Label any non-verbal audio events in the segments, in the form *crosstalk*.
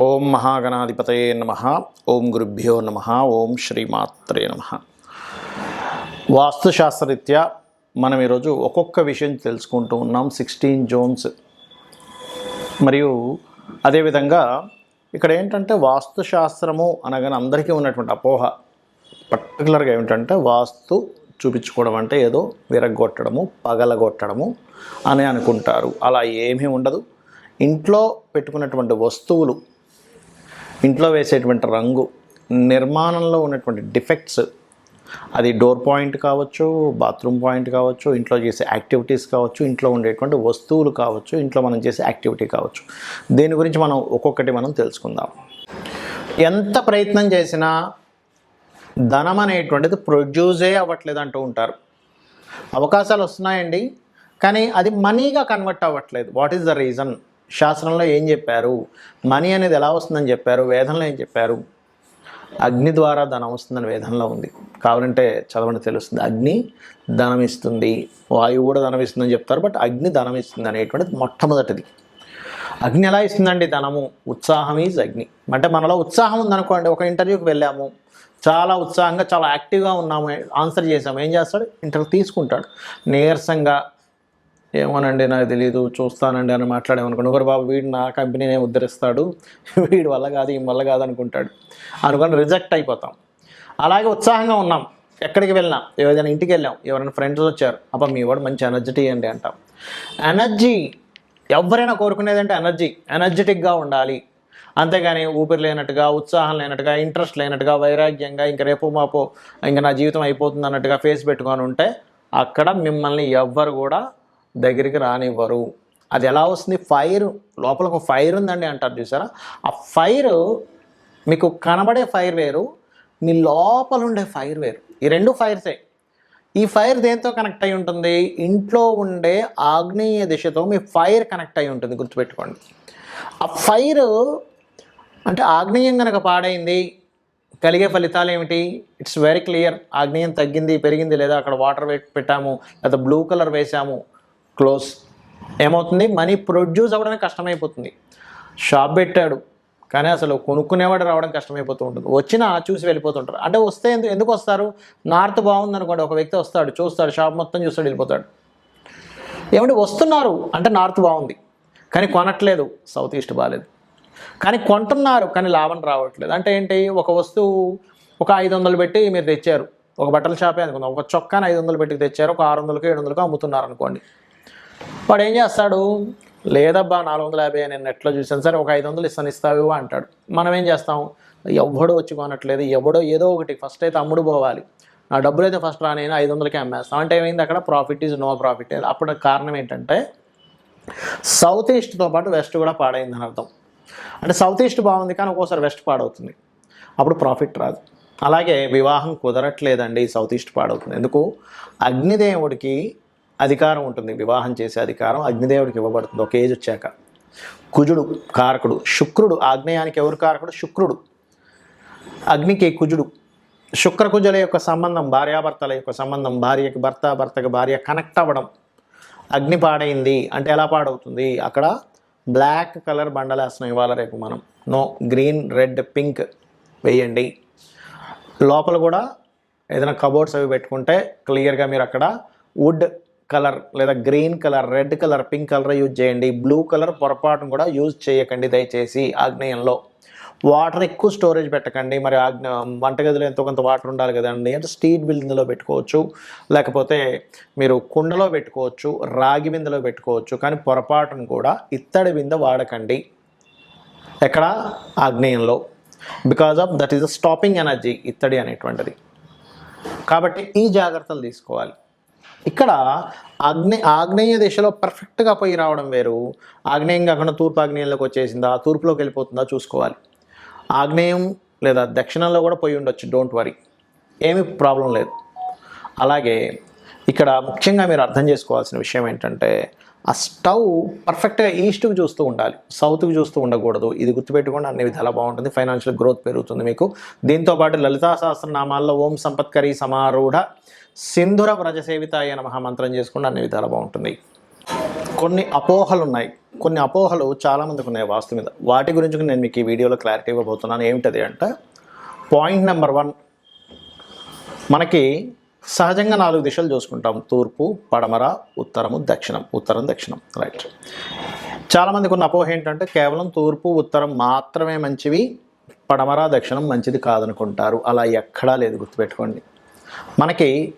ఓం మహాగణాధిపతయే నమ. ఓం గురుభ్యో నమ. ఓం శ్రీమాత్రే నమ. వాస్తుశాస్త్రరీత్యా మనం ఈరోజు ఒక్కొక్క విషయం తెలుసుకుంటూ ఉన్నాం సిక్స్టీన్ జోన్స్. మరియు అదేవిధంగా ఇక్కడ ఏంటంటే వాస్తుశాస్త్రము అనగానే అందరికీ ఉన్నటువంటి అపోహ. పర్టికులర్గా ఏమిటంటే వాస్తు చూపించుకోవడం అంటే ఏదో విరగొట్టడము పగలగొట్టడము అని అనుకుంటారు. అలా ఏమీ ఉండదు. ఇంట్లో పెట్టుకున్నటువంటి వస్తువులు ఇంట్లో వేసేటువంటి రంగు నిర్మాణంలో ఉన్నటువంటి డిఫెక్ట్స్ అది డోర్ పాయింట్ కావచ్చు బాత్రూమ్ పాయింట్ కావచ్చు ఇంట్లో చేసే యాక్టివిటీస్ కావచ్చు ఇంట్లో ఉండేటువంటి వస్తువులు కావచ్చు ఇంట్లో మనం చేసే యాక్టివిటీ కావచ్చు. దీని గురించి మనం ఒక్కొక్కటి మనం తెలుసుకుందాం. ఎంత ప్రయత్నం చేసినా ధనం అనేటువంటిది ప్రొడ్యూసే అవ్వట్లేదు అంటూ ఉంటారు. అవకాశాలు వస్తున్నాయండి కానీ అది మనీగా కన్వర్ట్ అవ్వట్లేదు. వాట్ ఈస్ ద రీజన్ శాస్త్రంలో ఏం చెప్పారు? మనీ అనేది ఎలా వస్తుందని చెప్పారు? వేదంలో ఏం చెప్పారు? అగ్ని ద్వారా ధనం వస్తుందని వేదంలో ఉంది. కావాలంటే చదవండి తెలుస్తుంది. అగ్ని ధనం ఇస్తుంది. వాయువు కూడా ధనం ఇస్తుందని చెప్తారు. బట్ అగ్ని ధనం ఇస్తుంది అనేటువంటిది మొట్టమొదటిది. అగ్ని ఎలా ఇస్తుందండి ధనము? ఉత్సాహం ఈజ్ అగ్ని. అంటే మనలో ఉత్సాహం ఉందనుకోండి. ఒక ఇంటర్వ్యూకి వెళ్ళాము. చాలా ఉత్సాహంగా చాలా యాక్టివ్గా ఉన్నాము. ఆన్సర్ చేసాము. ఏం చేస్తాడు? ఇంటర్వ్యూ తీసుకుంటాడు. నీరసంగా ఏమోనండి నాకు తెలియదు చూస్తానండి అని మాట్లాడేమనుకోండి. ఒకరు బాబు వీడు నా కంపెనీనే ఉద్ధరిస్తాడు *laughs* వీడి వల్ల కాదు ఈ వల్ల కాదు అనుకుంటాడు. అనుకుని రిజెక్ట్ అయిపోతాం. అలాగే ఉత్సాహంగా ఉన్నాం. ఎక్కడికి వెళ్ళినాం ఏదైనా ఇంటికి వెళ్ళాం ఎవరైనా ఫ్రెండ్స్ వచ్చారు అబ్బా మీ వాడు మంచి ఎనర్జెటిక్ అండి అంటాం. ఎనర్జీ ఎవరైనా కోరుకునేదంటే ఎనర్జీ ఎనర్జెటిక్గా ఉండాలి. అంతేగాని ఊపిరి లేనట్టుగా ఉత్సాహం లేనట్టుగా ఇంట్రెస్ట్ లేనట్టుగా వైరాగ్యంగా ఇంక రేపు మాపో ఇంకా నా జీవితం అయిపోతుంది అన్నట్టుగా ఫేస్ పెట్టుకొని ఉంటే అక్కడ మిమ్మల్ని ఎవ్వరు కూడా దగ్గరికి రానివ్వరు. అది ఎలా వస్తుంది? ఫైర్ లోపల ఒక ఫైర్ ఉందండి అంటారు చూసారా? ఆ ఫైర్ మీకు కనబడే ఫైర్ వేరు మీ లోపల ఉండే ఫైర్ వేరు. ఈ రెండు ఫైర్సే. ఈ ఫైర్ దేంతో కనెక్ట్ అయి ఉంటుంది? ఇంట్లో ఉండే ఆగ్నేయ దిశతో మీ ఫైర్ కనెక్ట్ అయి ఉంటుంది గుర్తుపెట్టుకోండి. ఆ ఫైర్ అంటే ఆగ్నేయం కనుక పాడైంది కలిగే ఫలితాలు ఏమిటి? It's very clear. ఆగ్నేయం తగ్గింది పెరిగింది లేదా అక్కడ వాటర్ పెట్టాము లేదా బ్లూ కలర్ వేసాము క్లోజ్. ఏమవుతుంది? మనీ ప్రొడ్యూస్ అవ్వడానికి కష్టమైపోతుంది. షాప్ పెట్టాడు కానీ అసలు కొనుక్కునేవాడు రావడం కష్టమైపోతూ ఉంటుంది. వచ్చినా చూసి వెళ్ళిపోతుంటారు. అంటే వస్తే ఎందుకు ఎందుకు వస్తారు? నార్త్ బాగుంది అనుకోండి ఒక వ్యక్తి వస్తాడు చూస్తాడు షాప్ మొత్తం చూస్తాడు వెళ్ళిపోతాడు. ఏమంటే వస్తున్నారు అంటే నార్త్ బాగుంది కానీ కొనట్లేదు సౌత్ ఈస్ట్ బాగాలేదు కానీ కొంటున్నారు కానీ లాభం రావట్లేదు. అంటే ఏంటి? ఒక వస్తువు ఒక ఐదు వందలు పెట్టి మీరు తెచ్చారు. ఒక బట్టల షాపే అనుకుందాం. ఒక చొక్కాని ఐదు వందలు పెట్టి తెచ్చారు ఒక ఆరు వందలకి ఏడు వందలకి అమ్ముతున్నారు అనుకోండి వాడు ఏం చేస్తాడు? లేదబ్బా నాలుగు వందల యాభై నేను నెట్లో చూసాను సరే ఒక ఐదు వందలు ఇస్తాను ఇస్తావు అంటాడు. మనం ఏం చేస్తాం? ఎవడో వచ్చి కొనట్లేదు ఎవడో ఏదో ఒకటి. ఫస్ట్ అయితే అమ్ముడు పోవాలి. నా డబ్బులు అయితే ఫస్ట్ రాని ఐదు వందలకి అమ్మేస్తాం అంటే ఏమైంది? అక్కడ ప్రాఫిట్ ఈజ్ నో ప్రాఫిట్. అప్పుడు కారణం ఏంటంటే సౌత్ ఈస్ట్తో పాటు వెస్ట్ కూడా పాడైందని అర్థం. అంటే సౌత్ ఈస్ట్ బాగుంది కానీ ఒక్కోసారి వెస్ట్ పాడవుతుంది. అప్పుడు ప్రాఫిట్ రాదు. అలాగే వివాహం కుదరట్లేదండి సౌత్ ఈస్ట్ పాడవుతుంది. ఎందుకు? అగ్నిదేవుడికి అధికారం ఉంటుంది. వివాహం చేసే అధికారం అగ్నిదేవుడికి ఇవ్వబడుతుంది. ఒక ఏజ్ వచ్చాక. కుజుడు కారకుడు. శుక్రుడు ఆగ్నేయానికి ఎవరు కారకుడు? శుక్రుడు. అగ్నికి కుజుడు. శుక్రకుజుల యొక్క సంబంధం భార్యాభర్తల యొక్క సంబంధం భార్యకి భర్త భర్తకి భార్య కనెక్ట్ అవ్వడం. అగ్ని పాడైంది అంటే ఎలా పాడవుతుంది? అక్కడ బ్లాక్ కలర్ బండలేస్తున్నాం ఇవాళ రేపు మనం. నో గ్రీన్ రెడ్ పింక్ వేయండి. లోపల కూడా ఏదైనా కబోర్డ్స్ అవి పెట్టుకుంటే క్లియర్గా మీరు అక్కడ వుడ్ కలర్ లేదా green colour red colour pink colour use చేయండి. బ్లూ కలర్ పొరపాటును కూడా యూజ్ చేయకండి దయచేసి ఆగ్నేయంలో. వాటర్ ఎక్కువ స్టోరేజ్ పెట్టకండి. మరి ఆగ్నే వంటగదిలో ఎంతో కొంత వాటర్ ఉండాలి కదండి. అంటే స్టీల్ బిల్డింగ్లో పెట్టుకోవచ్చు. లేకపోతే మీరు కుండలో పెట్టుకోవచ్చు రాగి బిందెలో పెట్టుకోవచ్చు. కానీ పొరపాటును కూడా ఇత్తడి బిందె వాడకండి. ఎక్కడ? ఆగ్నేయంలో. Because of that is the stopping energy ఇత్తడి అనేటువంటిది. కాబట్టి ఈ జాగ్రత్తలు తీసుకోవాలి. ఇక్కడ ఆగ్నే ఆగ్నేయ దిశలో పర్ఫెక్ట్గా పోయి రావడం వేరు. ఆగ్నేయం కాకుండా తూర్పు ఆగ్నేయంలోకి వచ్చేసిందా తూర్పులోకి వెళ్ళిపోతుందా చూసుకోవాలి. ఆగ్నేయం లేదా దక్షిణంలో కూడా పోయి ఉండొచ్చు డోంట్ వరీ ఏమీ ప్రాబ్లం లేదు. అలాగే ఇక్కడ ముఖ్యంగా మీరు అర్థం చేసుకోవాల్సిన విషయం ఏంటంటే ఆ స్టవ్ పర్ఫెక్ట్గా ఈస్ట్కి చూస్తూ ఉండాలి. సౌత్కి చూస్తూ ఉండకూడదు. ఇది గుర్తుపెట్టుకోండి అన్ని విధాలా బాగుంటుంది. ఫైనాన్షియల్ గ్రోత్ పెరుగుతుంది మీకు. దీంతోపాటు లలితా సహస్రనామాల్లో ఓం సంపత్కరి సమారూఢ సింధుర వ్రజసేవితాయ నమః మంత్రం చేసుకుంటే అన్ని విధాలా బాగుంటుంది. కొన్ని అపోహలు ఉన్నాయి కొన్ని అపోహలు చాలామందికి ఉన్నాయి వాస్తు మీద. వాటి గురించి నేను మీకు ఈ వీడియోలో క్లారిటీ ఇవ్వబోతున్నాను. ఏమిటది అంటే పాయింట్ నెంబర్ వన్ మనకి సహజంగా నాలుగు దిశలు చూసుకుంటాం. తూర్పు పడమర ఉత్తరము దక్షిణం. ఉత్తరం దక్షిణం. రైట్ చాలామందికి ఉన్న అపోహ ఏంటంటే కేవలం తూర్పు ఉత్తరం మాత్రమే మంచివి పడమర దక్షిణం మంచిది కాదనుకుంటారు. అలా ఎక్కడా లేదు గుర్తుపెట్టుకోండి. మనకి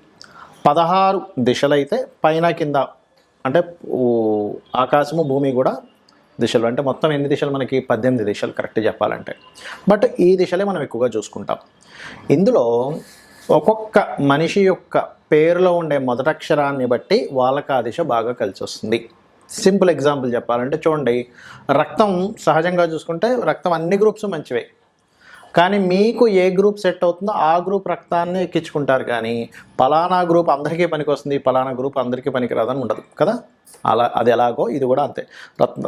పదహారు దిశలైతే పైన కింద అంటే ఆకాశము భూమి కూడా దిశలు. అంటే మొత్తం ఎన్ని దిశలు? మనకి పద్దెనిమిది దిశలు కరెక్ట్ చెప్పాలంటే. బట్ ఈ దిశలే మనం ఎక్కువగా చూసుకుంటాం. ఇందులో ఒక్కొక్క మనిషి యొక్క పేరులో ఉండే మొదటక్షరాన్ని బట్టి వాళ్ళకి ఆ దిశ బాగా కలిసి వస్తుంది సింపుల్ ఎగ్జాంపుల్ చెప్పాలంటే చూడండి రక్తం సహజంగా చూసుకుంటే రక్తం అన్ని గ్రూప్స్ మంచివే. కానీ మీకు ఏ గ్రూప్ సెట్ అవుతుందో ఆ గ్రూప్ రక్తాన్ని ఎక్కించుకుంటారు కానీ పలానా గ్రూప్ అందరికీ పనికి వస్తుంది పలానా గ్రూప్ అందరికీ పనికిరాదని ఉండదు కదా? అలా అది ఎలాగో ఇది కూడా అంతే. రక్త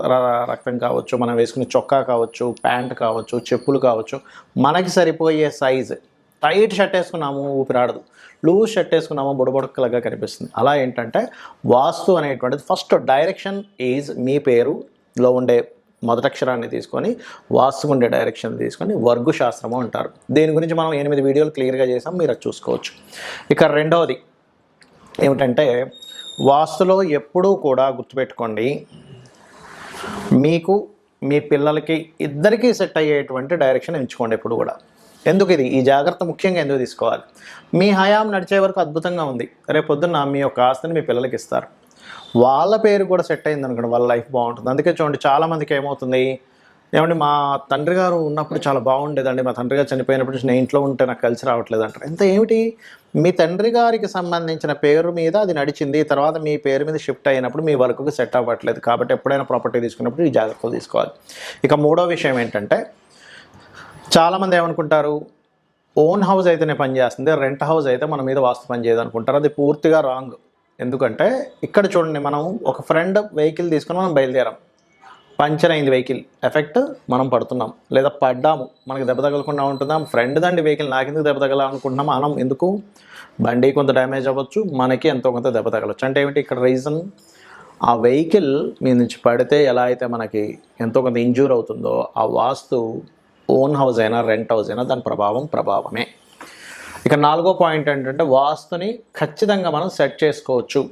రక్తం కావచ్చు మనం వేసుకునే చొక్కా కావచ్చు ప్యాంట్ కావచ్చు చెప్పులు కావచ్చు మనకి సరిపోయే సైజ్. టైట్ షర్ట్ వేసుకున్నాము ఊపిరాడదు. లూజ్ షర్ట్ వేసుకున్నాము బుడబుడక్కలుగా కనిపిస్తుంది. అలా ఏంటంటే వాస్తు అనేటువంటిది ఫస్ట్ డైరెక్షన్ ఈజ్ మీ పేరులో ఉండే మొదటక్షరాన్ని తీసుకొని వాస్తు ఉండే డైరెక్షన్ తీసుకొని వర్గు శాస్త్రము అంటారు. దీని గురించి మనం ఎనిమిది వీడియోలు క్లియర్గా చేసాం మీరు అది చూసుకోవచ్చు. ఇక రెండవది ఏమిటంటే వాస్తులో ఎప్పుడూ కూడా గుర్తుపెట్టుకోండి మీకు మీ పిల్లలకి ఇద్దరికీ సెట్ అయ్యేటువంటి డైరెక్షన్ ఎంచుకోండి ఎప్పుడు కూడా. ఎందుకు ఇది? ఈ జాగ్రత్త ముఖ్యంగా ఎందుకు తీసుకోవాలి? మీ హయాం నడిచే వరకు అద్భుతంగా ఉంది. రేపు పొద్దున్న మీ యొక్క ఆస్తిని మీ పిల్లలకి ఇస్తారు. వాళ్ళ పేరు కూడా సెట్ అయింది అనుకోండి వాళ్ళ లైఫ్ బాగుంటుంది. అందుకే చూడండి చాలామందికి ఏమవుతుంది? ఏమండి మా తండ్రి గారు ఉన్నప్పుడు చాలా బాగుండేదండి. మా తండ్రి గారు చనిపోయినప్పుడు నేను ఇంట్లో ఉంటే నాకు కలిసి రావట్లేదు అంటారు. ఎంత ఏమిటి? మీ తండ్రి గారికి సంబంధించిన పేరు మీద అది నడిచింది తర్వాత మీ పేరు మీద షిఫ్ట్ అయినప్పుడు మీ వర్క్కి సెట్ అవ్వట్లేదు. కాబట్టి ఎప్పుడైనా ప్రాపర్టీ తీసుకున్నప్పుడు ఈ జాగ్రత్తలు తీసుకోవాలి. ఇక మూడో విషయం ఏంటంటే చాలామంది ఏమనుకుంటారు ఓన్ హౌస్ అయితేనే పనిచేస్తుంది రెంట్ హౌస్ అయితే మన మీద వాస్తు పని చేయదు అనుకుంటారు. అది పూర్తిగా రాంగ్. ఎందుకంటే ఇక్కడ చూడండి మనం ఒక ఫ్రెండ్ వెహికల్ తీసుకుని మనం బయలుదేరాం. పంచర్ అయింది వెహికల్. ఎఫెక్ట్ మనం పడుతున్నాం. లేదా పడ్డాము. మనకి దెబ్బ తగలకుండా ఉంటుందా? ఫ్రెండ్ దండి వెహికల్. నాకెందుకు దెబ్బ తగలాలనుకుంటున్నాం? మనం ఎందుకు? బండి కొంత డ్యామేజ్ అవ్వచ్చు. మనకి ఎంతో కొంత దెబ్బ తగలవచ్చు అంటే ఏమిటి? ఇక్కడ రీజన్ ఆ వెహికల్ మీ నుంచి పడితే ఎలా అయితే మనకి ఎంతో కొంత ఇంజూర్ అవుతుందో ఆ వాస్తు ఓన్ హౌస్ అయినా రెంట్ హౌస్ అయినా దాని ప్రభావం ప్రభావమే. ఇక నాలుగో పాయింట్ ఏంటంటే వాస్తుని ఖచ్చితంగా మనం సెట్ చేసుకోవచ్చు.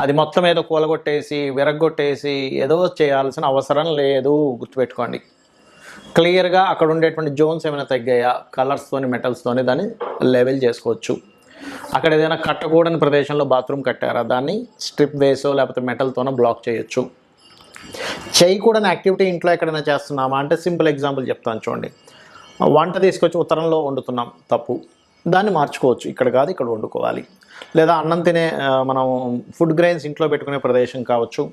అది మొత్తం ఏదో కూలగొట్టేసి విరగొట్టేసి ఏదో చేయాల్సిన అవసరం లేదు. గుర్తుపెట్టుకోండి. క్లియర్గా అక్కడ ఉండేటువంటి జోన్స్ ఏమైనా తగ్గాయా? కలర్స్తోని మెటల్స్తోని దాన్ని లెవెల్ చేసుకోవచ్చు. అక్కడ ఏదైనా కట్టకూడని ప్రదేశంలో బాత్రూమ్ కట్టారా? దాన్ని స్ట్రిప్ వేసో లేకపోతే మెటల్తోనో బ్లాక్ చేయొచ్చు. చేయకూడని యాక్టివిటీ ఇంట్లో ఎక్కడైనా చేస్తున్నామా? అంటే సింపుల్ ఎగ్జాంపుల్ చెప్తాను చూడండి. వంట తీసుకొచ్చి ఉత్తరంలో వండుతున్నాం తప్పు. దాన్ని మార్చుకోవచ్చు. ఇక్కడ కాదు ఇక్కడ వండుకోవాలి. లేదా అన్నం తినే మనం ఫుడ్ గ్రెయిన్స్ ఇంట్లో పెట్టుకునే ప్రదేశం కావచ్చు.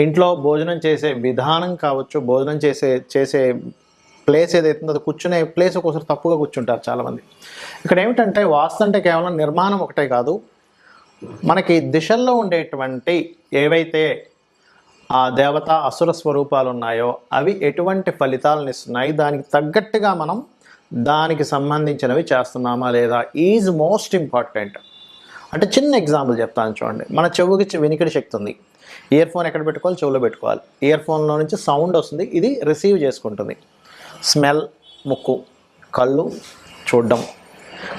ఇంట్లో భోజనం చేసే విధానం కావచ్చు. భోజనం చేసే చేసే ప్లేస్ ఏదైతే ఉందో అది కూర్చునే ప్లేస్ ఒకసారి తప్పుగా కూర్చుంటారు చాలామంది. ఇక్కడ ఏమిటంటే వాస్తు అంటే కేవలం నిర్మాణం ఒకటే కాదు. మనకి దిశల్లో ఉండేటువంటి ఏవైతే ఆ దేవత అసుర స్వరూపాలు ఉన్నాయో అవి ఎటువంటి ఫలితాలను ఇస్తున్నాయి దానికి తగ్గట్టుగా మనం దానికి సంబంధించినవి చేస్తున్నామా లేదా ఈజ్ మోస్ట్ ఇంపార్టెంట్. అంటే చిన్న ఎగ్జాంపుల్ చెప్తాను చూడండి. మన చెవుకి వినికిడి శక్తి ఉంది. ఇయర్ ఫోన్ ఎక్కడ పెట్టుకోవాలి? చెవులో పెట్టుకోవాలి. ఇయర్ ఫోన్లో నుంచి సౌండ్ వస్తుంది. ఇది రిసీవ్ చేసుకుంటుంది. స్మెల్ ముక్కు కళ్ళు చూడడం.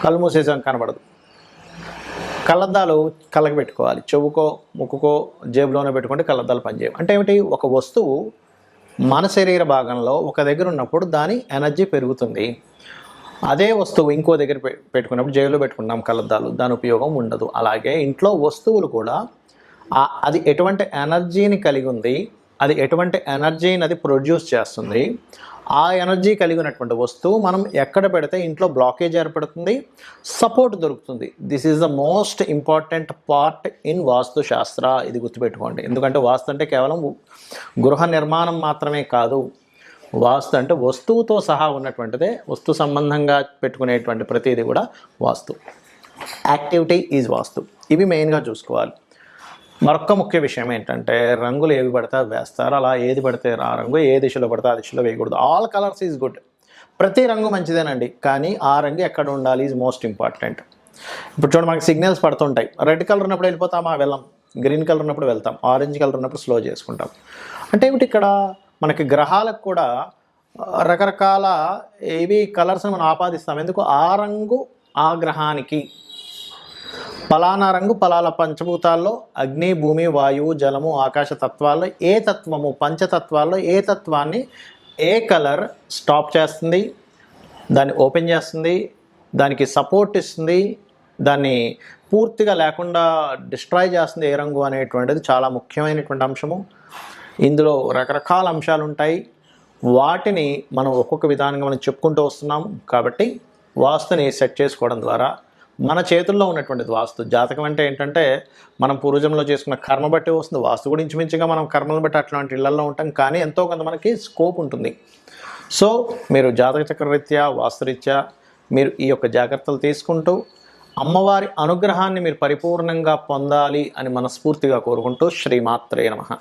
కళ్ళు మూసేసాం కనబడదు. కళ్ళద్దాలు కళ్ళకి పెట్టుకోవాలి చెవుకో ముక్కుకో జేబులోనే పెట్టుకుంటే కళ్ళద్దాలు పనిచేయవు. అంటే ఏమిటి? ఒక వస్తువు మన శరీర భాగంలో ఒక దగ్గర ఉన్నప్పుడు దాని ఎనర్జీ పెరుగుతుంది. అదే వస్తువు ఇంకో దగ్గర పె- పెట్టుకున్నప్పుడు జైబులో పెట్టుకున్నాం కళ్ళద్దాలు దాని ఉపయోగం ఉండదు. అలాగే ఇంట్లో వస్తువులు కూడా అది ఎటువంటి ఎనర్జీని కలిగి ఉంది అది ఎటువంటి ఎనర్జీని అది ప్రొడ్యూస్ చేస్తుంది ఆ ఎనర్జీ కలిగినటువంటి వస్తువు మనం ఎక్కడ పెడితే ఇంట్లో బ్లాకేజ్ ఏర్పడుతుంది సపోర్ట్ దొరుకుతుంది. This is the most important part in vastu shastra. ఇది గుర్తుపెట్టుకోండి. ఎందుకంటే వాస్తు అంటే కేవలం గృహ నిర్మాణం మాత్రమే కాదు. వాస్తు అంటే వస్తువుతో సహా ఉన్నటువంటిదే వస్తు సంబంధంగా పెట్టుకునేటువంటి ప్రతిదీ కూడా వాస్తు. యాక్టివిటీ ఈజ్ వాస్తు. ఇవి మెయిన్గా చూసుకోవాలి. మరొక ముఖ్య విషయం ఏంటంటే రంగులు ఏవి పడితే వేస్తారు. అలా ఏది పడితే ఆ రంగు ఏ దిశలో పడితే ఆ దిశలో వేయకూడదు. ఆల్ కలర్స్ ఈజ్ గుడ్ ప్రతి రంగు మంచిదేనండి. కానీ ఆ రంగు ఎక్కడ ఉండాలి ఈజ్ మోస్ట్ ఇంపార్టెంట్ ఇప్పుడు చూడండి మనకి సిగ్నల్స్ పడుతుంటాయి. రెడ్ కలర్ ఉన్నప్పుడు వెళ్ళిపోతామా? వెళ్ళాం. గ్రీన్ కలర్ ఉన్నప్పుడు వెళ్తాం. ఆరెంజ్ కలర్ ఉన్నప్పుడు స్లో చేసుకుంటాం. అంటే ఏమిటి ఇక్కడ? మనకి గ్రహాలకు కూడా రకరకాల ఏవి కలర్స్ని మనం ఆపాదిస్తాం. ఎందుకు? ఆ రంగు ఆ గ్రహానికి పలానా రంగు పలాల పంచభూతాల్లో అగ్ని భూమి వాయువు జలము ఆకాశ తత్వాల్లో ఏ తత్వము పంచతత్వాల్లో ఏ తత్వాన్ని ఏ కలర్ స్టాప్ చేస్తుంది దాన్ని ఓపెన్ చేస్తుంది దానికి సపోర్ట్ ఇస్తుంది దాన్ని పూర్తిగా లేకుండా డిస్ట్రాయ్ చేస్తుంది ఏ రంగు అనేటువంటిది చాలా ముఖ్యమైనటువంటి అంశము. ఇందులో రకరకాల అంశాలు ఉంటాయి. వాటిని మనం ఒక్కొక్క విధానంగా మనం చెప్పుకుంటూ వస్తున్నాం కాబట్టి వాస్తుని సెట్ చేసుకోవడం ద్వారా మన చేతుల్లో ఉన్నటువంటిది వాస్తు. జాతకం అంటే ఏంటంటే మనం పూర్వజంలో చేసుకున్న కర్మ బట్టి వస్తుంది. వాస్తు గురించి మించిగా మనం కర్మలు బట్టి అట్లాంటి ఇళ్ళలో ఉంటాం. కానీ ఎంతో కొంత మనకి స్కోప్ ఉంటుంది. సో మీరు జాతక చక్రరీత్యా వాస్తురీత్యా మీరు ఈ యొక్క జాగ్రత్తలు తీసుకుంటూ అమ్మవారి అనుగ్రహాన్ని మీరు పరిపూర్ణంగా పొందాలి అని మనస్ఫూర్తిగా కోరుకుంటూ శ్రీమాత్రే నమః.